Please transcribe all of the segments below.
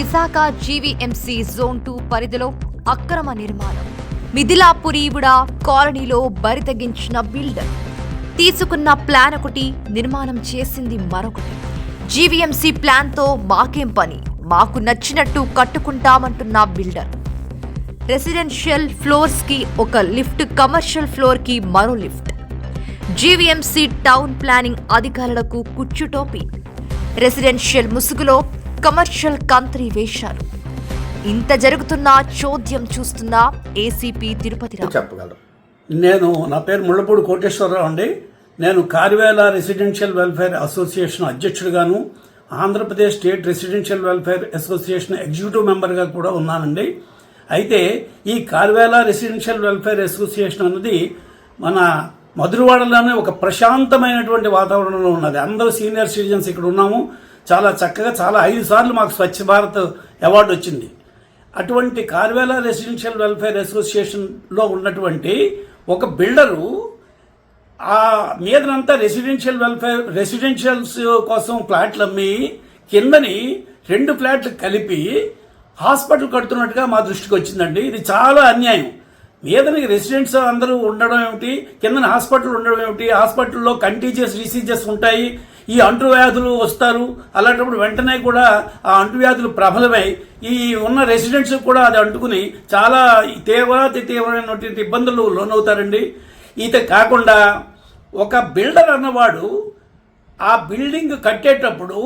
Visakha GVMC zone two పరిధిలో అక్రమ నిర్మాణం. మిథిలాపురీవుడ కాలనీలో బరితెగించిన బిల్డర్. తీసుకున్న ప్లాన్ ఒకటి నిర్మాణం చేసింది మరొకటి. జీవీఎంసీ ప్లాన్తో మాకేం పని? మాకు నచ్చినట్టు కట్టుకుంటామంటున్న బిల్డర్. రెసిడెన్షియల్ ఫ్లోర్స్కి ఒక లిఫ్ట్ కమర్షియల్ ఫ్లోర్కి మరో లిఫ్ట్. జీవీఎంసీ టౌన్ ప్లానింగ్ అధికారులకు కుచ్చుటోపి. రెసిడెన్షియల్ ముసుగులో కమర్షియల్ కంత్రి వేశారు ఇంత జరుగుతున్న చోద్యం చూస్తున్న ఏసీపీ తిరుపతి చెప్పగలరు. నేను నా పేరు ముళ్ళపూడి కోటేశ్వరరావు అండి. నేను కార్వేల residential welfare association అధ్యక్షుడిగాను. Andhra Pradesh state residential welfare association executive మెంబర్గా కూడా ఉన్నానండి. అయితే ఈ కార్వేల రెసిడెన్షియల్ వెల్ఫేర్ అసోసియేషన్ అన్నది మన మధురవాడలోనే ఒక ప్రశాంతమైనటువంటి వాతావరణంలో ఉన్నది. అందరూ సీనియర్ సిటిజన్స్ ఇక్కడ ఉన్నాము. చాలా చక్కగా చాలా ఐదు సార్లు మాకు స్వచ్ఛ భారత్ అవార్డు వచ్చింది. అటువంటి కార్వేల రెసిడెన్షియల్ వెల్ఫేర్ అసోసియేషన్లో ఉన్నటువంటి ఒక బిల్డరు ఆ మీదనంతా రెసిడెన్షియల్ వెల్ఫేర్ రెసిడెన్షియల్స్ కోసం ఫ్లాట్లు అమ్మి కిందని రెండు ఫ్లాట్లు కలిపి హాస్పిటల్ కడుతున్నట్టుగా మా దృష్టికి వచ్చిందండి. ఇది చాలా అన్యాయం. మీదనికి రెసిడెంట్స్ అందరూ ఉండడం ఏమిటి? కింద హాస్పిటల్ ఉండడం ఏమిటి? హాస్పిటల్లో కంటీజియస్ డిసీజెస్ ఉంటాయి. ఈ అంటువ్యాధులు వస్తారు. అలాంటప్పుడు వెంటనే కూడా ఆ అంటువ్యాధులు ప్రబలమై ఈ ఉన్న రెసిడెంట్స్ కూడా అది అంటుకుని చాలా తీవ్రాతి తీవ్రమైనటువంటి ఇబ్బందులు లోనవుతారండి. ఇది కాకుండా ఒక బిల్డర్ అన్నవాడు ఆ బిల్డింగ్ కట్టేటప్పుడు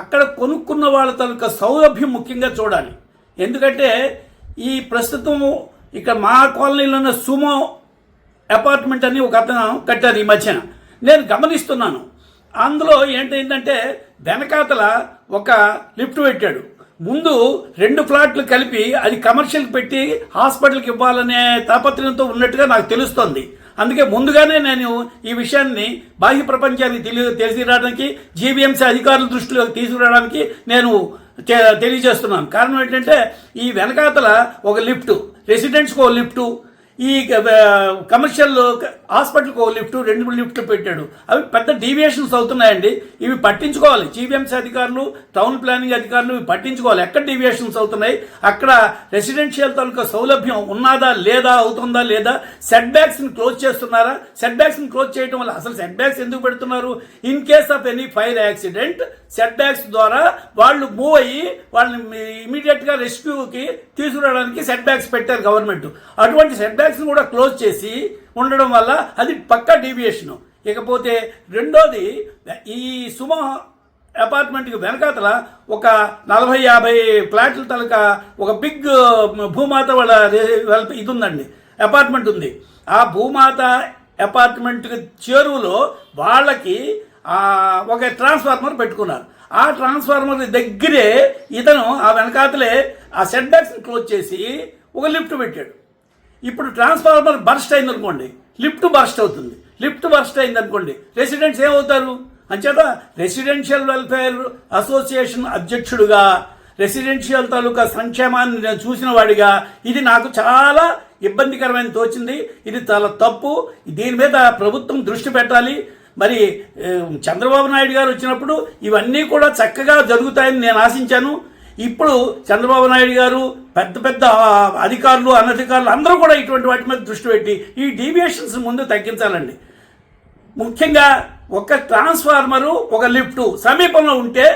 అక్కడ కొనుక్కున్న వాళ్ళ తాలూకా సౌలభ్యం ముఖ్యంగా చూడాలి. ఎందుకంటే ఈ ప్రస్తుతం ఇక్కడ మా కాలనీలో ఉన్న సుమో అపార్ట్మెంట్ అని ఒక అతను కట్టారు ఈ మధ్యన. నేను గమనిస్తున్నాను. అందులో ఏంటంటే వెనకాతల ఒక లిఫ్ట్ పెట్టాడు. ముందు రెండు ఫ్లాట్లు కలిపి అది కమర్షియల్కి పెట్టి హాస్పిటల్కి ఇవ్వాలనే తాపత్రయంతో ఉన్నట్టుగా నాకు తెలుస్తోంది. అందుకే ముందుగానే నేను ఈ విషయాన్ని బాహ్య ప్రపంచానికి తెలియ తెలిసిరావడానికి జీవీఎంసీ అధికారుల దృష్టిలోకి తీసుకురావడానికి నేను తెలియజేస్తున్నాను. కారణం ఏంటంటే ఈ వెనకాతల ఒక లిఫ్ట్ రెసిడెంట్స్కి ఒక లిఫ్టు ఈ కమర్షియల్ హాస్పిటల్కి ఒక లిఫ్ట్ రెండు మూడు లిఫ్ట్లు పెట్టాడు. అవి పెద్ద డీవియేషన్స్ అవుతున్నాయండి. ఇవి పట్టించుకోవాలి. జీవీఎంసీ అధికారులు టౌన్ ప్లానింగ్ అధికారులు ఇవి పట్టించుకోవాలి. ఎక్కడ డీవియేషన్స్ అవుతున్నాయి? అక్కడ రెసిడెన్షియల్ తాలూకా సౌలభ్యం ఉన్నదా లేదా అవుతుందా లేదా? సెట్ బ్యాక్స్ని క్లోజ్ చేస్తున్నారా? సెట్ బ్యాక్స్ని క్లోజ్ చేయడం వల్ల అసలు సెట్ బ్యాక్స్ ఎందుకు పెడుతున్నారు? In case of any fire accident set backs ద్వారా వాళ్ళు మూవ్ అయ్యి వాళ్ళని ఇమీడియట్గా రెస్క్యూకి తీసుకురావడానికి సెట్ బ్యాక్స్ పెట్టారు గవర్నమెంట్ అటువంటి సెట్ కాంటాక్ట్స్ కూడా క్లోజ్ చేసి ఉండడం వల్ల అది పక్కా డీవియేషన్. ఇకపోతే రెండోది ఈ సుమో అపార్ట్మెంట్కి వెనకాతల ఒక నలభై యాభై ఫ్లాట్ల తలక ఒక బిగ్ భూమాత వాళ్ళ ఇది ఉందండి అపార్ట్మెంట్ ఉంది. ఆ భూమాత అపార్ట్మెంట్కి చేరువలో వాళ్ళకి ఒక ట్రాన్స్ఫార్మర్ పెట్టుకున్నారు. ఆ ట్రాన్స్ఫార్మర్ దగ్గరే ఇతను ఆ వెనకాతలే ఆ సెట్ బ్యాక్స్ని క్లోజ్ చేసి ఒక లిఫ్ట్ పెట్టాడు. ఇప్పుడు ట్రాన్స్ఫార్మర్ బర్స్ట్ అయింది అనుకోండి లిఫ్ట్ బర్స్ట్ అవుతుంది. లిఫ్ట్ బర్స్ట్ అయింది అనుకోండి రెసిడెంట్స్ ఏమవుతారు? అంచేత రెసిడెన్షియల్ వెల్ఫేర్ అసోసియేషన్ అధ్యక్షుడుగా రెసిడెన్షియల్ తాలూకా సంక్షేమాన్ని నేను చూసిన వాడిగా ఇది నాకు చాలా ఇబ్బందికరమైన తోచింది. ఇది చాలా తప్పు. దీని మీద ప్రభుత్వం దృష్టి పెట్టాలి. మరి చంద్రబాబు నాయుడు గారు వచ్చినప్పుడు ఇవన్నీ కూడా చక్కగా జరుగుతాయని నేను ఆశించాను. ఇప్పుడు చంద్రబాబు నాయుడు గారు పెద్ద పెద్ద అధికారులు అనధికారులు అందరూ కూడా ఇటువంటి వాటి మీద దృష్టి పెట్టి ఈ డీవియేషన్స్ ముందు తగ్గించాలండి. ముఖ్యంగా ఒక ట్రాన్స్ఫార్మరు ఒక లిఫ్ట్ సమీపంలో ఉంటే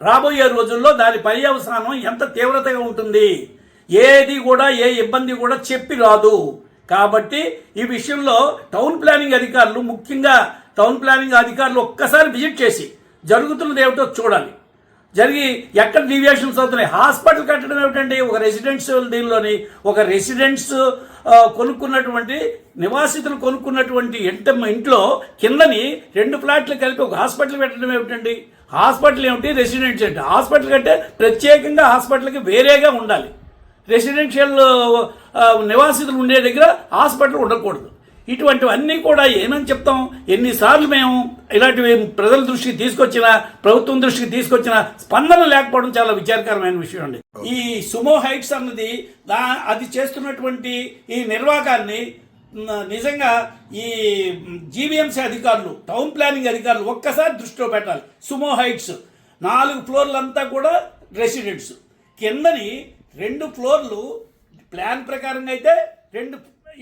రాబోయే రోజుల్లో దాని పర్యవసానం ఎంత తీవ్రతగా ఉంటుంది? ఏది కూడా ఏ ఇబ్బంది కూడా చెప్పి రాదు. కాబట్టి ఈ విషయంలో టౌన్ ప్లానింగ్ అధికారులు ముఖ్యంగా టౌన్ ప్లానింగ్ అధికారులు ఒక్కసారి విజిట్ చేసి జరుగుతున్నది ఏమిటో చూడాలి. జరిగి ఎక్కడ డీవియేషన్స్ అవుతున్నాయి? హాస్పిటల్ కట్టడం ఏమిటండి? ఒక రెసిడెన్షియల్ దీనిలోని ఒక రెసిడెంట్స్ కొనుక్కున్నటువంటి నివాసితులు కొనుక్కున్నటువంటి ఇంట ఇంట్లో కిందని రెండు ఫ్లాట్లు కలిపి ఒక హాస్పిటల్ పెట్టడం ఏమిటండి? హాస్పిటల్ ఏమిటి? రెసిడెన్షియల్ ఏంటి హాస్పిటల్ కంటే ప్రత్యేకంగా హాస్పిటల్కి వేరేగా ఉండాలి. రెసిడెన్షియల్ నివాసితులు ఉండే దగ్గర హాస్పిటల్ ఉండకూడదు. ఇటువంటివన్నీ కూడా ఏమని చెప్తాం? ఎన్నిసార్లు మేము ఇలాంటివి ప్రజల దృష్టికి తీసుకొచ్చిన ప్రభుత్వం దృష్టికి తీసుకొచ్చిన స్పందన లేకపోవడం చాలా విచారకరమైన విషయం అండి. ఈ సుమో హైట్స్ అన్నది దా అది చేస్తున్నటువంటి ఈ నిర్వాకాన్ని నిజంగా ఈ జీవీఎంసీ అధికారులు టౌన్ ప్లానింగ్ అధికారులు ఒక్కసారి దృష్టిలో పెట్టాలి. సుమో హైట్స్ నాలుగు ఫ్లోర్లంతా కూడా రెసిడెంట్స్. కిందని రెండు ఫ్లోర్లు ప్లాన్ ప్రకారంగా అయితే రెండు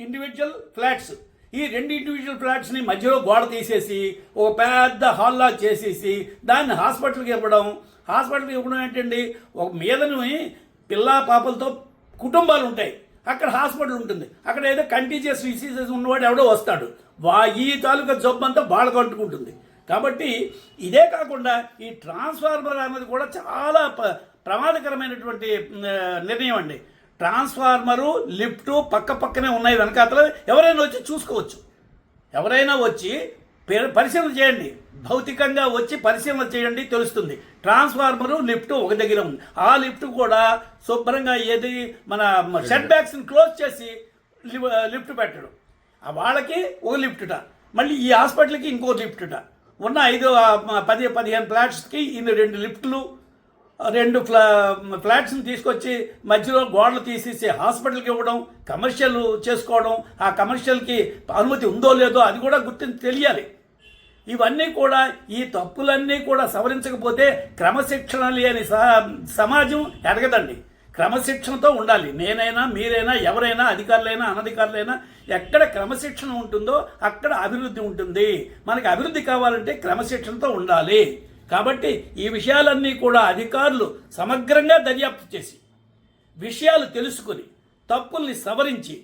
ఇండివిజువల్ ఫ్లాట్స్. ఈ రెండు ఇండివిజువల్ ఫ్లాట్స్ని మధ్యలో గోడ తీసేసి ఒక పెద్ద హాల్లా చేసేసి దాన్ని హాస్పిటల్కి ఇవ్వడం. హాస్పిటల్కి ఇవ్వడం ఏంటండి? ఒక మీదని పిల్ల పాపలతో కుటుంబాలు ఉంటాయి. అక్కడ హాస్పిటల్ ఉంటుంది. అక్కడ ఏదో కంటీజియస్ డిసీజెస్ ఉన్నవాడు ఎవడో వస్తాడు. వా ఈ తాలూకా జబ్బంతా బాడ కట్టుకుంటుంది కాబట్టి ఇదే కాకుండా ఈ ట్రాన్స్ఫార్మర్ అనేది కూడా చాలా ప్రమాదకరమైనటువంటి నిర్ణయం అండి. ట్రాన్స్ఫార్మరు లిఫ్ట్ పక్క పక్కనే ఉన్నాయి వెనకాతల. ఎవరైనా వచ్చి చూసుకోవచ్చు. ఎవరైనా వచ్చి పరిశీలన చేయండి. భౌతికంగా వచ్చి పరిశీలన చేయండి తెలుస్తుంది. ట్రాన్స్ఫార్మరు లిఫ్ట్ ఒక దగ్గర ఉంది. ఆ లిఫ్ట్ కూడా శుభ్రంగా ఏది మన షెడ్ బ్యాగ్స్ని క్లోజ్ చేసి లి- లిఫ్ట్ పెట్టడం. ఆ వాళ్ళకి ఒక లిఫ్ట్ట. మళ్ళీ ఈ హాస్పిటల్కి ఇంకో లిఫ్ట్ట. ఉన్న ఐదు పది పదిహేను ఫ్లాట్స్కి ఇన్ని రెండు లిఫ్ట్లు రెండు ఫ్లా ఫ్లాట్స్ని తీసుకొచ్చి మధ్యలో గోడలు తీసేసి హాస్పిటల్కి ఇవ్వడం కమర్షియల్ చేసుకోవడం ఆ కమర్షియల్కి అనుమతి ఉందో లేదో అది కూడా గుర్తించి తెలియాలి. ఇవన్నీ కూడా ఈ తప్పులన్నీ కూడా సవరించకపోతే క్రమశిక్షణ లేని స- సమాజం ఎడగదండి క్రమశిక్షణతో ఉండాలి. నేనైనా మీరైనా ఎవరైనా అధికారులైనా అనధికారులైనా ఎక్కడ క్రమశిక్షణ ఉంటుందో అక్కడ అభివృద్ధి ఉంటుంది. మనకి అభివృద్ధి కావాలంటే క్రమశిక్షణతో ఉండాలి. కాబట్టి ఈ విషయాలన్నీ కూడా అధికారులు సమగ్రంగా దర్యాప్తు చేసి విషయాలు తెలుసుకుని తప్పుల్ని సవరించి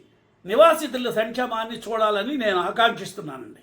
నివాసితుల సంక్షేమాన్ని చూడాలని నేను ఆకాంక్షిస్తున్నానండి.